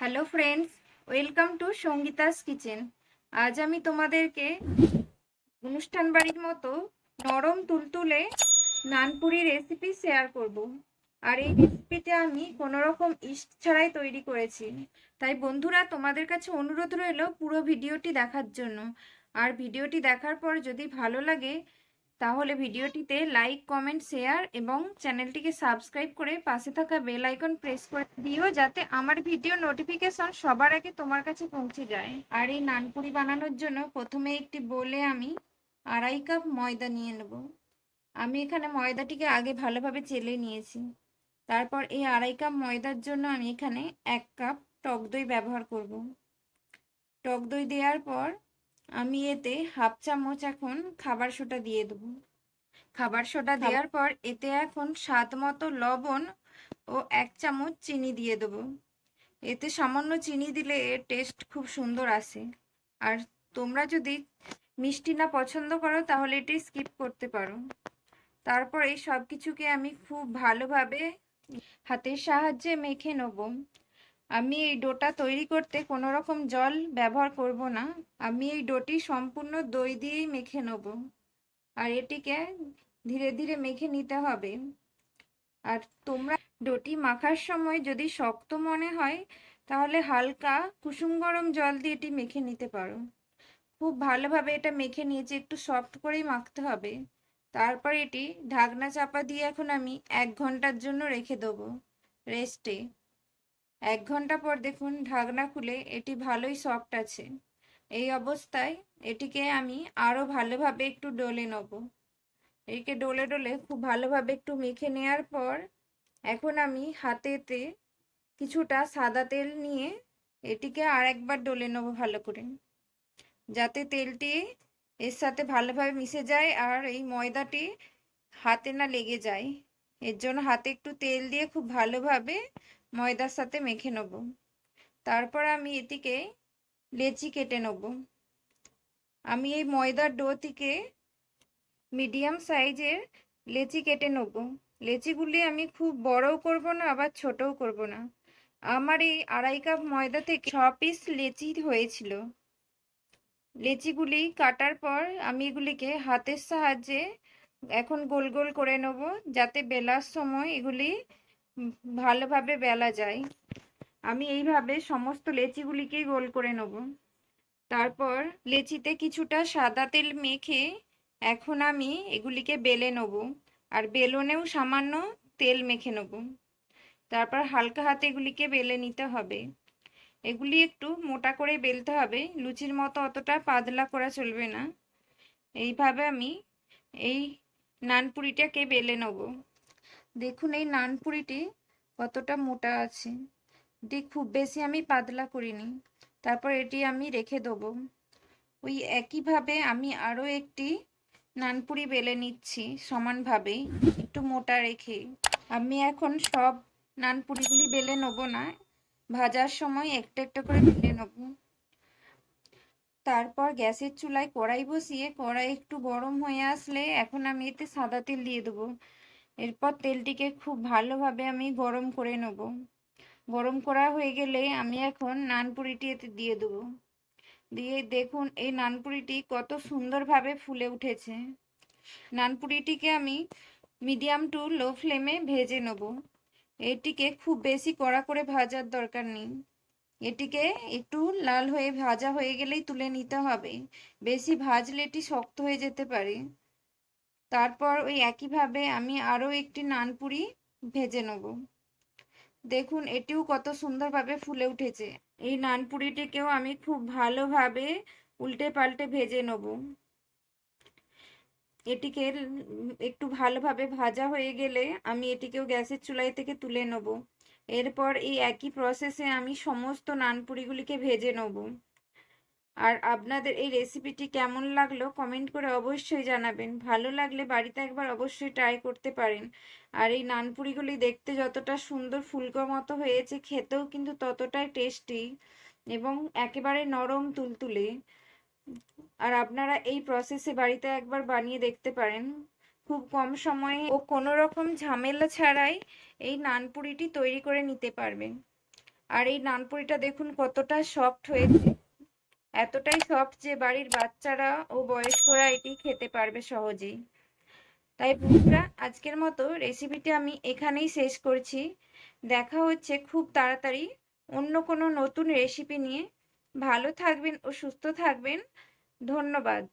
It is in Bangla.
Hello friends, welcome to Sangeeta's kitchen. আজ আমি তোমাদেরকে অনুষ্ঠান বাড়ির মতো নরম তুলতুলে নানপুরি রেসিপি শেয়ার করব। আর এই রেসিপিটা আমি কোনো রকম ইস্ট ছাড়াই তৈরি করেছি। তাই বন্ধুরা, তোমাদের কাছে অনুরোধ রইল পুরো ভিডিওটি দেখার জন্য। আর ভিডিওটি দেখার পর যদি ভালো লাগে তাহলে ভিডিওটিতে লাইক কমেন্ট শেয়ার এবং চ্যানেলটিকে সাবস্ক্রাইব করে পাশে থাকা বেল আইকন প্রেস করে দিও যাতে আমার ভিডিও নোটিফিকেশন সবার আগে তোমার কাছে পৌঁছে যায়। আর এই নানপুরি বানানোর জন্য প্রথমে একটি বলে আমি আড়াই কাপ ময়দা নিয়ে নেব। আমি এখানে ময়দাটিকে আগে ভালোভাবে চেলে নিয়েছি। তারপর এই আড়াই কাপ ময়দার জন্য আমি এখানে এক কাপ টক দই ব্যবহার করব। টক দই দেওয়ার পর আমি এতে হাফ চামচ এখন খাবার সোটা দিয়ে দেবো। খাবার সোটা দেওয়ার পর এতে এখন স্বাদ মতো লবণ ও এক চামচ চিনি দিয়ে দেবো। এতে সামান্য চিনি দিলে এর টেস্ট খুব সুন্দর আসে। আর তোমরা যদি মিষ্টি না পছন্দ করো তাহলে এটি স্কিপ করতে পারো। তারপর এই সব কিছুকে আমি খুব ভালোভাবে হাতের সাহায্যে মেখে নেব। আমি এই ডোটা তৈরি করতে কোনো রকম জল ব্যবহার করব না। আমি এই ডোটি সম্পূর্ণ দই দিয়েই মেখে নেব। আর এটিকে ধীরে ধীরে মেখে নিতে হবে। আর তোমরা ডোটি মাখার সময় যদি শক্ত মনে হয়, তাহলে হালকা কুসুম গরম জল দিয়ে এটি মেখে নিতে পারো। খুব ভালোভাবে এটা মেখে নিয়েছি, একটু সফট করেই মাখতে হবে। তারপর এটি ঢাকনা চাপা দিয়ে এখন আমি এক ঘণ্টার জন্য রেখে দেবো রেস্টে। এক ঘণ্টা পর দেখুন ঢাকনা খুলে এটি ভালোই সফট আছে। এই অবস্থায় এটিকে আমি আরও ভালোভাবে একটু ডলে নেব। এটিকে ডলে ডলে খুব ভালোভাবে একটু মেখে নেওয়ার পর এখন আমি হাতেতে কিছুটা সাদা তেল নিয়ে এটিকে আর একবার ডলে নেব ভালো করে। যাতে তেলটি এর সাথে ভালোভাবে মিশে যায় আর এই ময়দাটি হাতে না লেগে যায়। এর জন্য হাতে একটু তেল দিয়ে খুব ভালোভাবে ময়দার সাথে মেখে নেব। তারপর আমি এটিকে লেচি কেটে নেব। আমি এই ময়দার ডো থেকে মিডিয়াম সাইজের লেচি কেটে নেব। লেচিগুলি আমি খুব বড়ও করব না, আবার ছোটও করব না। আমার এই আড়াই কাপ ময়দা থেকে ছ পিস লেচি হয়েছিল। লেচিগুলি কাটার পর আমি এগুলিকে হাতের সাহায্যে এখন গোল গোল করে নেব, যাতে বেলার সময় এগুলি ভালোভাবে বেলা যায়। আমি এইভাবে সমস্ত লেচিগুলিকে গোল করে নেব। তারপর লেচিতে কিছুটা সাদা তেল মেখে এখন আমি এগুলিকে বেলে নেব আর বেলনেও সামান্য তেল মেখে নেব। তারপর হালকা হাতে এগুলিকে বেলে নিতে হবে। এগুলি একটু মোটা করে বেলতে হবে, লুচির মতো অতটা পাতলা করা চলবে না। এইভাবে আমি এই নানপুরিটাকে বেলে নেব? দেখুন, এই নানপুরিটি কতটা মোটা আছে। এটি খুব বেশি আমি পাতলা করিনি। তারপর এটি আমি রেখে দেবো। ওই একইভাবে আমি আরও একটি নানপুরি বেলে নিচ্ছি সমানভাবে, একটু মোটা রেখে। আমি এখন সব নানপুরিগুলি বেলে নেব না। ভাজার সময় একটা একটা করে বেলে নেব। তারপর গ্যাসের চুলায় কড়াই বসিয়ে কড়াই একটু গরম হয়ে আসলে এখন আমি এতে সাদা তেল দিয়ে দেবো। এরপর তেলটিকে খুব ভালোভাবে আমি গরম করে নেব। গরম করা হয়ে গেলে আমি এখন নানপুরিটি এতে দিয়ে দেবো। দিয়ে দেখুন এই নানপুরিটি কত সুন্দরভাবে ফুলে উঠেছে। নানপুরিটিকে আমি মিডিয়াম টু লো ফ্লেমে ভেজে নেব। এটিকে খুব বেশি কড়া করে ভাজার দরকার নেই। এটিকে একটু লাল হয়ে ভাজা হয়ে গেলেই তুলে নিতে হবে। বেশি ভাজলে এটি শক্ত হয়ে যেতে পারে। তারপর ওই একইভাবে আমি আরও একটি নানপুরি ভেজে নেব। দেখুন, এটিও কত সুন্দরভাবে ফুলে উঠেছে। এই নানপুরিটিকেও আমি খুব ভালোভাবে উল্টে পাল্টে ভেজে নেব। এটিকে একটু ভালোভাবে ভাজা হয়ে গেলে আমি এটিকেও গ্যাসের চুলাই থেকে তুলে নেব। এরপর এই একই প্রসেসে আমি সমস্ত নানপুরিগুলিকে ভেজে নেব। আর আপনাদের এই রেসিপিটি কেমন লাগল কমেন্ট করে অবশ্যই জানাবেন। ভালো লাগলে বাড়িতে একবার অবশ্যই ট্রাই করতে পারেন। আর এই নানপুরিগুলি দেখতে যতটা সুন্দর ফুলকো মতো হয়েছে, খেতেও কিন্তু ততটাই টেস্টি এবং একেবারে নরম তুলতুলে। আর আপনারা এই প্রসেসে বাড়িতে একবার বানিয়ে দেখতে পারেন। খুব কম সময়ে ও কোনো রকম ঝামেলা ছাড়াই এই নানপুরিটি তৈরি করে নিতে পারবেন আর এই নানপুরিটা দেখুন কতটা সফট হয়েছে। এতটাই সফট যে বাড়ির বাচ্চারা ও বয়স্করা এটি খেতে পারবে সহজেই। তাই বন্ধুরা, আজকের মতো রেসিপিটি আমি এখানেই শেষ করছি। দেখা হচ্ছে খুব তাড়াতাড়ি অন্য কোনো নতুন রেসিপি নিয়ে। ভালো থাকবেন ও সুস্থ থাকবেন। ধন্যবাদ।